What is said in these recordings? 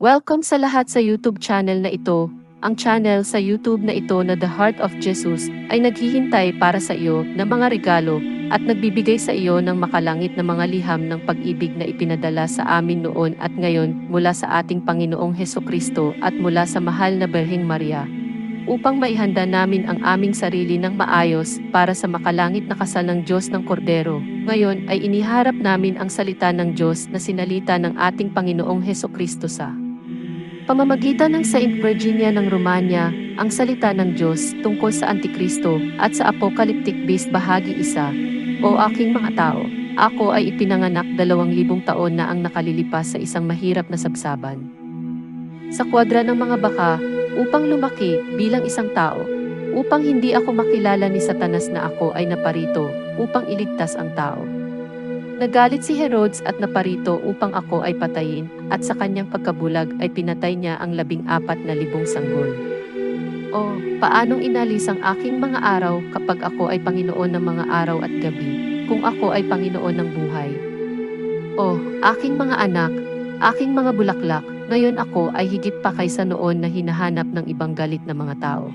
Welcome sa lahat sa YouTube channel na ito. Ang channel sa YouTube na ito na The Heart of Jesus ay naghihintay para sa iyo ng mga regalo at nagbibigay sa iyo ng makalangit na mga liham ng pag-ibig na ipinadala sa amin noon at ngayon mula sa ating Panginoong Heso Kristo at mula sa mahal na Berheng Maria upang maihanda namin ang aming sarili ng maayos para sa makalangit na kasal ng Diyos ng Kordero. Ngayon ay iniharap namin ang salita ng Diyos na sinalita ng ating Panginoong Heso Kristo sa pamamagitan ng Saint Virginia ng Romania, ang salita ng Diyos tungkol sa Antikristo at sa Apocalyptic Beast bahagi isa. O aking mga tao, ako ay ipinanganak dalawang libong taon na ang nakalilipas sa isang mahirap na sabsaban. Sa kwadra ng mga baka, upang lumaki bilang isang tao, upang hindi ako makilala ni Satanas na ako ay naparito upang iligtas ang tao. Nagalit si Herodes at naparito upang ako ay patayin, at sa kanyang pagkabulag ay pinatay niya ang labing apat na libong sanggol. O, paanong inalis ang aking mga araw kapag ako ay Panginoon ng mga araw at gabi, kung ako ay Panginoon ng buhay? O, aking mga anak, aking mga bulaklak, ngayon ako ay higit pa kaysa noon na hinahanap ng ibang galit na mga tao.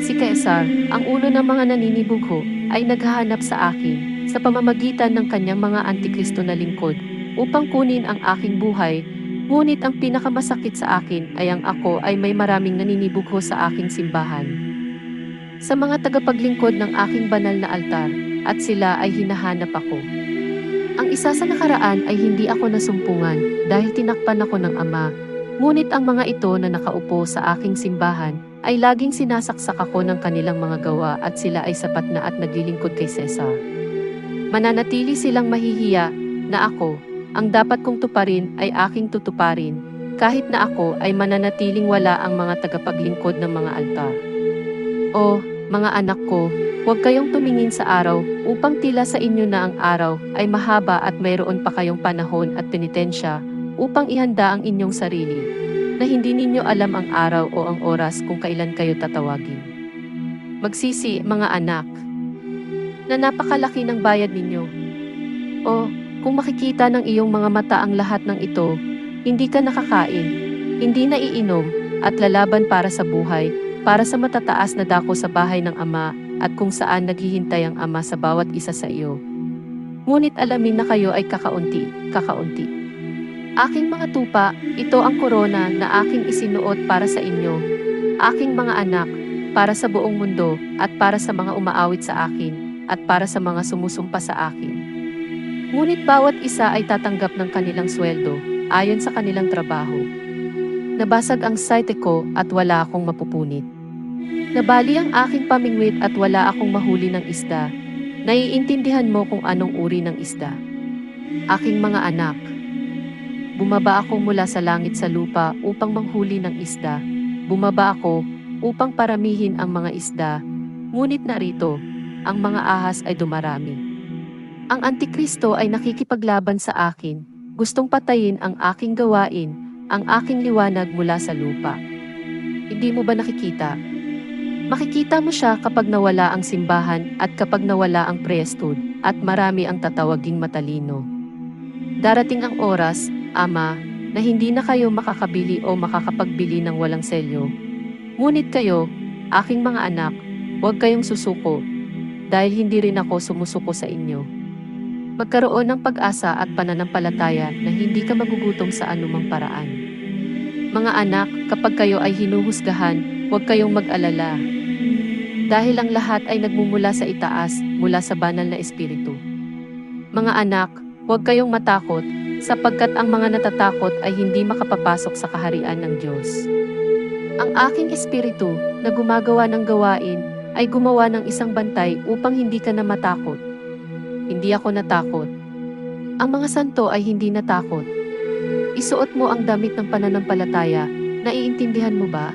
Si Caesar, ang ulo ng mga naninibugho, ay naghahanap sa akin sa pamamagitan ng kanyang mga antikristo na lingkod upang kunin ang aking buhay, ngunit ang pinakamasakit sa akin ay ang ako ay may maraming naninibugho sa aking simbahan. Sa mga tagapaglingkod ng aking banal na altar, at sila ay hinahanap ako. Ang isa sa nakaraan ay hindi ako nasumpungan dahil tinakpan ako ng ama, ngunit ang mga ito na nakaupo sa aking simbahan ay laging sinasaksak ako ng kanilang mga gawa at sila ay sapat na at naglilingkod kay Cesar. Mananatili silang mahihiya na ako, ang dapat kong tuparin ay aking tutuparin, kahit na ako ay mananatiling wala ang mga tagapaglingkod ng mga altar. O, mga anak ko, huwag kayong tumingin sa araw upang tila sa inyo na ang araw ay mahaba at mayroon pa kayong panahon at penitensya upang ihanda ang inyong sarili, na hindi ninyo alam ang araw o ang oras kung kailan kayo tatawagin. Magsisi, mga anak, na napakalaki ng bayad ninyo. O, kung makikita ng iyong mga mata ang lahat ng ito, hindi ka nakakain, hindi naiinom, at lalaban para sa buhay, para sa matataas na dako sa bahay ng Ama, at kung saan naghihintay ang Ama sa bawat isa sa iyo. Ngunit alamin na kayo ay kakaunti, kakaunti. Aking mga tupa, ito ang korona na aking isinuot para sa inyo. Aking mga anak, para sa buong mundo, at para sa mga umaawit sa akin, at para sa mga sumusumpa sa akin. Ngunit bawat isa ay tatanggap ng kanilang sweldo, ayon sa kanilang trabaho. Nabasag ang site ko at wala akong mapupunit. Nabali ang aking pamingwit at wala akong mahuli ng isda. Naiintindihan mo kung anong uri ng isda. Aking mga anak, bumaba ako mula sa langit sa lupa upang manghuli ng isda. Bumaba ako upang paramihin ang mga isda. Ngunit narito, ang mga ahas ay dumarami. Ang Antikristo ay nakikipaglaban sa akin, gustong patayin ang aking gawain, ang aking liwanag mula sa lupa. Hindi mo ba nakikita? Makikita mo siya kapag nawala ang simbahan at kapag nawala ang priesthood at marami ang tatawaging matalino. Darating ang oras, Ama, na hindi na kayo makakabili o makakapagbili ng walang selyo. Ngunit kayo, aking mga anak, huwag kayong susuko dahil hindi rin ako sumusuko sa inyo. Magkaroon ng pag-asa at pananampalataya na hindi ka magugutom sa anumang paraan. Mga anak, kapag kayo ay hinuhusgahan, huwag kayong mag-alala. Dahil ang lahat ay nagmumula sa itaas, mula sa banal na espiritu. Mga anak, huwag kayong matakot, sapagkat ang mga natatakot ay hindi makapapasok sa kaharian ng Diyos. Ang aking espiritu na gumagawa ng gawain ay gumawa ng isang bantay upang hindi ka na matakot. Hindi ako natakot. Ang mga santo ay hindi natakot. Isuot mo ang damit ng pananampalataya, naiintindihan mo ba?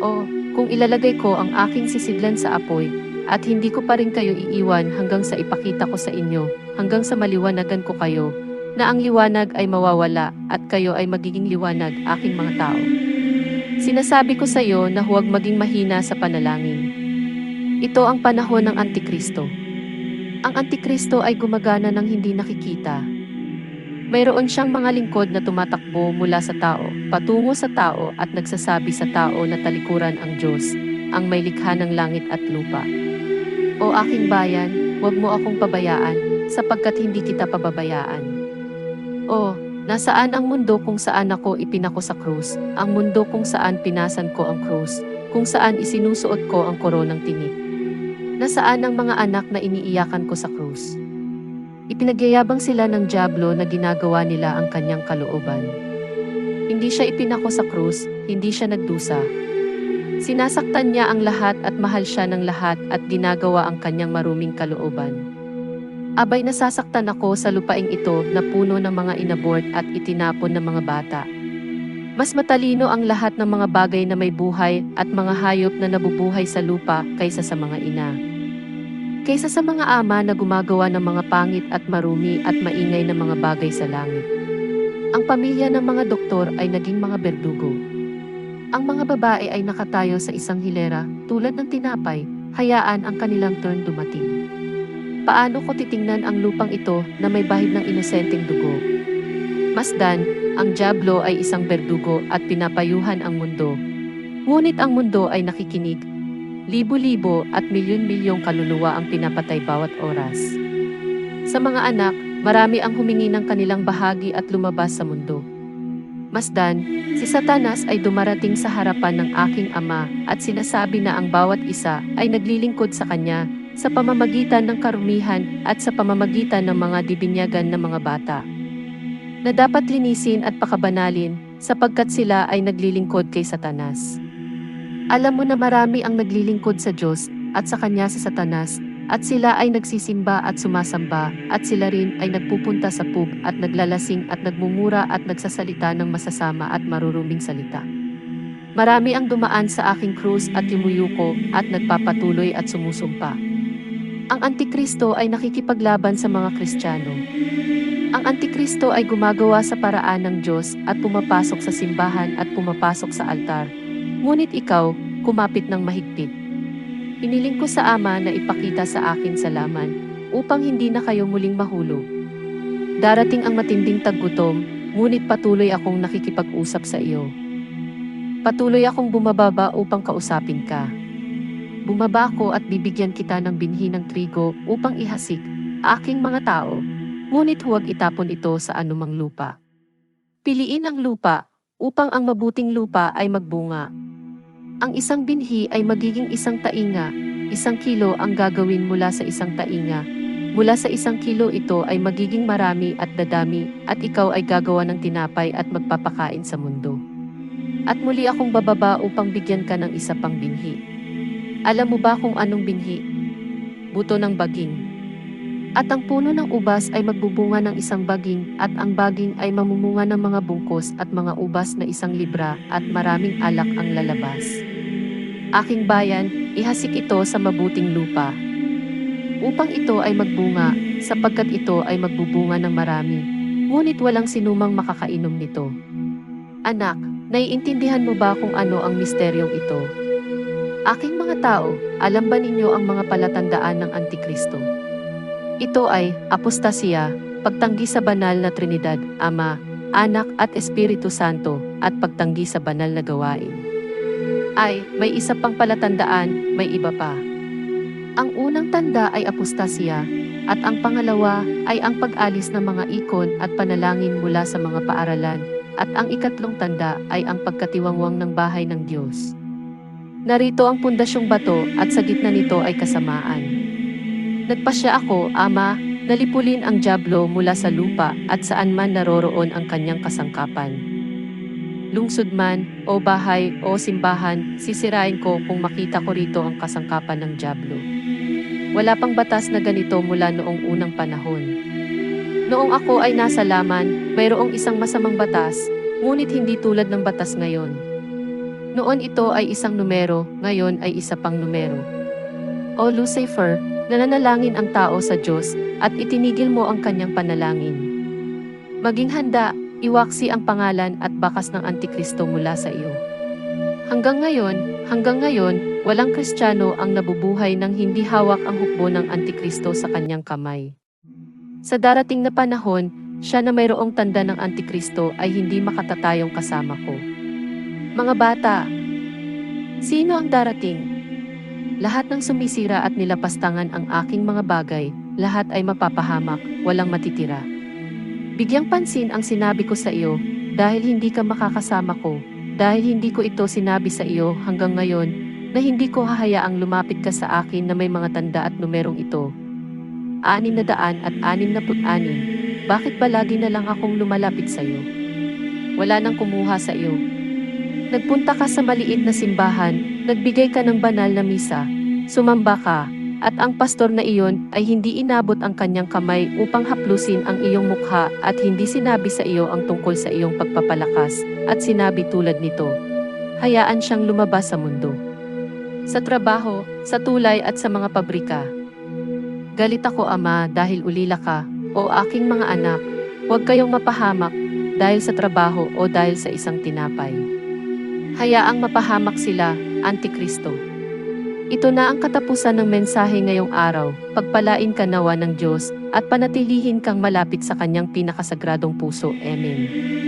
O, kung ilalagay ko ang aking sisidlan sa apoy, at hindi ko pa rin kayo iiwan hanggang sa ipakita ko sa inyo, hanggang sa maliwanagan ko kayo, na ang liwanag ay mawawala at kayo ay magiging liwanag aking mga tao. Sinasabi ko sa iyo na huwag maging mahina sa panalangin. Ito ang panahon ng Antikristo. Ang Antikristo ay gumagana ng hindi nakikita. Mayroon siyang mga lingkod na tumatakbo mula sa tao, patungo sa tao at nagsasabi sa tao na talikuran ang Diyos, ang may likha ng langit at lupa. O aking bayan, huwag mo akong pabayaan, sapagkat hindi kita pababayaan. O, nasaan ang mundo kung saan ako ipinako sa krus, ang mundo kung saan pinasan ko ang krus, kung saan isinusuot ko ang koronang tinik. Nasaan ang mga anak na iniiyakan ko sa krus? Ipinagyayabang sila ng Diablo na ginagawa nila ang kanyang kalooban. Hindi siya ipinako sa krus, hindi siya nagdusa. Sinasaktan niya ang lahat at mahal siya ng lahat at ginagawa ang kanyang maruming kalooban. Abay nasasaktan ako sa lupaing ito na puno ng mga inabort at itinapon ng mga bata. Mas matalino ang lahat ng mga bagay na may buhay at mga hayop na nabubuhay sa lupa kaysa sa mga ina. Kaysa sa mga ama na gumagawa ng mga pangit at marumi at maingay na mga bagay sa langit. Ang pamilya ng mga doktor ay naging mga berdugo. Ang mga babae ay nakatayo sa isang hilera, tulad ng tinapay, hayaan ang kanilang turn dumating. Paano ko titingnan ang lupang ito na may bahid ng inosenteng dugo? Masdan, ang Diablo ay isang berdugo at pinapayuhan ang mundo. Ngunit ang mundo ay nakikinig. Libo-libo at milyon-milyong kaluluwa ang pinapatay bawat oras. Sa mga anak, marami ang humingi ng kanilang bahagi at lumabas sa mundo. Masdan, si Satanas ay dumarating sa harapan ng aking ama at sinasabi na ang bawat isa ay naglilingkod sa kanya sa pamamagitan ng karumihan at sa pamamagitan ng mga dibinyagan ng mga bata. Na dapat linisin at pakabanalin sapagkat sila ay naglilingkod kay Satanas. Alam mo na marami ang naglilingkod sa Diyos at sa kanya sa Satanas at sila ay nagsisimba at sumasamba at sila rin ay nagpupunta sa pub at naglalasing at nagmumura at nagsasalita ng masasama at maruruming salita. Marami ang dumaan sa aking krus at yumuyuko at nagpapatuloy at sumusumpa. Ang Antikristo ay nakikipaglaban sa mga Kristiyano. Ang Antikristo ay gumagawa sa paraan ng Diyos at pumapasok sa simbahan at pumapasok sa altar. Ngunit ikaw, kumapit ng mahigpit. Iniling ko sa Ama na ipakita sa akin sa laman, upang hindi na kayo muling mahulog. Darating ang matinding taggutom, ngunit patuloy akong nakikipag-usap sa iyo. Patuloy akong bumababa upang kausapin ka. Bumaba ako at bibigyan kita ng binhi ng trigo upang ihasik, aking mga tao, ngunit huwag itapon ito sa anumang lupa. Piliin ang lupa, upang ang mabuting lupa ay magbunga. Ang isang binhi ay magiging isang tainga, isang kilo ang gagawin mula sa isang tainga. Mula sa isang kilo ito ay magiging marami at dadami, at ikaw ay gagawa ng tinapay at magpapakain sa mundo. At muli akong bababa upang bigyan ka ng isa pang binhi. Alam mo ba kung anong binhi? Buto ng baging. At ang puno ng ubas ay magbubunga ng isang baging at ang baging ay mamumunga ng mga bungkos at mga ubas na isang libra at maraming alak ang lalabas. Aking bayan, ihasik ito sa mabuting lupa. Upang ito ay magbunga, sapagkat ito ay magbubunga ng marami. Ngunit walang sinumang makakainom nito. Anak, naiintindihan mo ba kung ano ang misteryong ito? Aking mga tao, alam ba ninyo ang mga palatandaan ng Antikristo? Ito ay apostasya, pagtanggi sa banal na Trinidad, Ama, Anak at Espiritu Santo, at pagtanggi sa banal na gawain. Ay, may isa pang palatandaan, may iba pa. Ang unang tanda ay apostasya, at ang pangalawa ay ang pag-alis ng mga ikon at panalangin mula sa mga paaralan, at ang ikatlong tanda ay ang pagkatiwangwang ng bahay ng Diyos. Narito ang pundasyong bato at sa gitna nito ay kasamaan. Nagpasya ako, Ama, nalipulin ang Diablo mula sa lupa at saan man naroroon ang kanyang kasangkapan. Lungsod man, o bahay, o simbahan, sisirain ko kung makita ko rito ang kasangkapan ng Diablo. Wala pang batas na ganito mula noong unang panahon. Noong ako ay nasa laman, mayroong isang masamang batas, ngunit hindi tulad ng batas ngayon. Noon ito ay isang numero, ngayon ay isa pang numero. O Lucifer, nananalangin ang tao sa Diyos at itinigil mo ang kanyang panalangin. Maging handa, iwaksi ang pangalan at bakas ng Antikristo mula sa iyo. Hanggang ngayon, hanggang ngayon, walang Kristiyano ang nabubuhay nang hindi hawak ang hukbo ng Antikristo sa kanyang kamay. Sa darating na panahon, siya na mayroong tanda ng Antikristo ay hindi makatatayong kasama ko. Mga bata, sino ang darating? Lahat ng sumisira at nilapastangan ang aking mga bagay, lahat ay mapapahamak, walang matitira. Bigyang pansin ang sinabi ko sa iyo, dahil hindi ka makakasama ko, dahil hindi ko ito sinabi sa iyo hanggang ngayon, na hindi ko hahayaang lumapit ka sa akin na may mga tanda at numerong ito. Anim na daan at anim na put anim, bakit ba lagi na lang akong lumalapit sa iyo? Wala nang kumuha sa iyo. Nagpunta ka sa maliit na simbahan, nagbigay ka ng banal na misa, sumamba ka, at ang pastor na iyon ay hindi inabot ang kanyang kamay upang haplusin ang iyong mukha at hindi sinabi sa iyo ang tungkol sa iyong pagpapalakas at sinabi tulad nito. Hayaan siyang lumabas sa mundo. Sa trabaho, sa tulay at sa mga pabrika. Galit ako ama dahil ulila ka, o aking mga anak, huwag kayong mapahamak dahil sa trabaho o dahil sa isang tinapay. Hayaang mapahamak sila, Antikristo. Ito na ang katapusan ng mensahe ngayong araw, pagpalain ka nawa ng Diyos, at panatilihin kang malapit sa kanyang pinakasagradong puso. Amen.